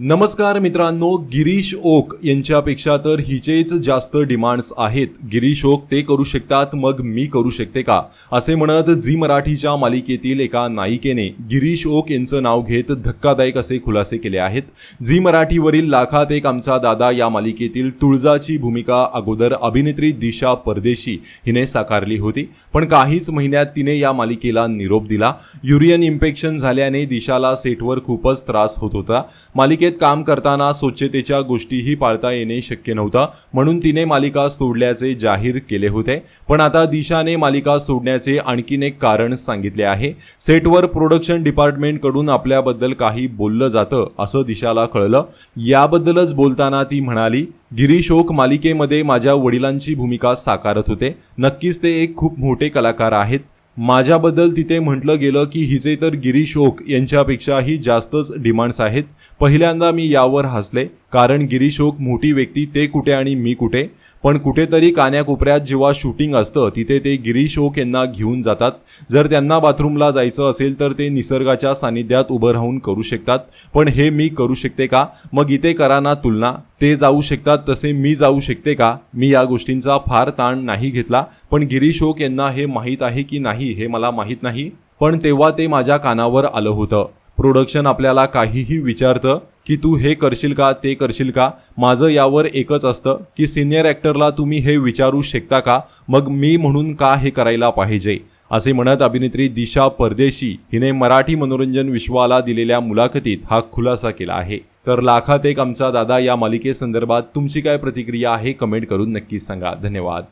नमस्कार मित्रांनो गिरीश ओक यांच्यापेक्षा तर हिचेच जास्त डिमांड्स आहेत. गिरीश ओक ते करू शकतात मग मी करू शकते का? असे म्हणत झी मराठीच्या मालिकेतील एका नायिकेने गिरीश ओक यांचं नाव घेत धक्कादायक असे खुलासे केले आहेत. झी मराठीवरील लाखात एक आमचा दादा या मालिकेतील तुळजाची भूमिका अगोदर अभिनेत्री दिशा परदेशी हिने साकारली होती. पण काहीच महिन्यात तिने या मालिकेला निरोप दिला. युरियन इन्फेक्शन झाल्याने दिशाला सेटवर खूपच त्रास होत होता. मालिकेत काम करताना स्वच्छतेच्या गोष्टीही पाळता येणे शक्य नव्हता म्हणून तिने मालिका सोडल्याचे जाहीर केले होते. पण आता दिशाने मालिका सोडण्याचे आणखीन एक कारण सांगितले आहे. सेटवर प्रोडक्शन डिपार्टमेंटकडून आपल्याबद्दल काही बोललं जातं असं दिशाला कळलं. याबद्दलच बोलताना ती म्हणाली गिरीश ओक मालिकेमध्ये माझ्या वडिलांची भूमिका साकारत होते. नक्कीच ते एक खूप मोठे कलाकार आहेत. माझ्याबद्दल तिथे म्हटलं गेलं की हिचे तर गिरीश ओक यांच्यापेक्षाही जास्तच डिमांड्स आहेत. पहिल्यांदा मी यावर हसले कारण गिरीश ओक मोठी व्यक्ती ते कुठे आणि मी कुठे? पण कुठेतरी कान्याकोपऱ्यात जेव्हा शूटिंग असतं तिथे ते गिरीश ओक यांना घेऊन जातात. जर त्यांना बाथरूमला जायचं असेल तर ते निसर्गाच्या सानिध्यात उभं राहून करू शकतात. पण हे मी करू शकते का? मग इथे करा ना तुलना. ते जाऊ शकतात तसे मी जाऊ शकते का? मी या गोष्टींचा फार ताण नाही घेतला. पण गिरीश ओक यांना हे माहीत आहे की नाही हे मला माहीत नाही. पण तेव्हा ते माझ्या कानावर आलं होतं. प्रोडक्शन आपल्याला काहीही विचारतं की तू हे करशील का ते करशील का? माझं यावर एकच असतं की सिनियर ॲक्टरला तुम्ही हे विचारू शकता का? मग मी म्हणून का हे करायला पाहिजे? असे म्हणत अभिनेत्री दिशा परदेशी हिने मराठी मनोरंजन विश्वाला दिलेल्या मुलाखतीत हा खुलासा केला आहे. तर लाखात एक आमचा दादा या मालिकेसंदर्भात तुमची काय प्रतिक्रिया आहे कमेंट करून नक्कीच सांगा. धन्यवाद.